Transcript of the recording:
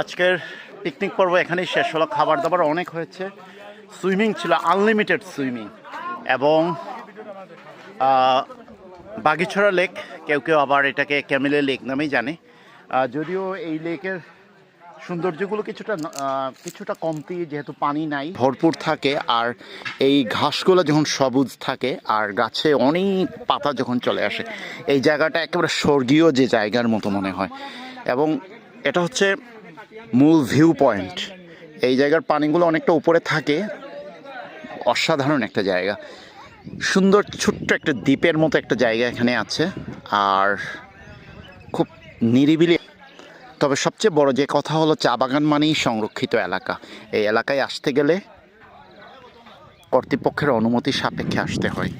আজকের পিকনিক পর্ব এখানেই শেষ হলো। খাবার দাবার অনেক হয়েছে। সুইমিং ছিল আনলিমিটেড সুইমিং এবং বাগিছড়া লেক কেউ কেউ আবার এটাকে ক্যামেলে লেক নামেই জানে। যদিও এই লেকের সৌন্দর্যগুলো কিছুটা কিছুটা কমতি, যেহেতু পানি নাই। ভরপুর থাকে আর এই ঘাসগুলো যখন সবুজ থাকে আর গাছে অনেক পাতা যখন চলে আসে, এই জায়গাটা একেবারে স্বর্গীয় যে জায়গার মতো মনে হয়। এবং এটা হচ্ছে মূল ভিউ পয়েন্ট এই জায়গার পানিগুলো অনেকটা উপরে থাকে। অসাধারণ একটা জায়গা। সুন্দর ছোট্ট একটা দ্বীপের মতো একটা জায়গা এখানে আছে। আর খুব নিরিবিলি। তবে সবচেয়ে বড় যে কথা হলো, চা বাগান মানেই সংরক্ষিত এলাকা। এই এলাকায় আসতে গেলে কর্তৃপক্ষের অনুমতি সাপেক্ষে আসতে হয়।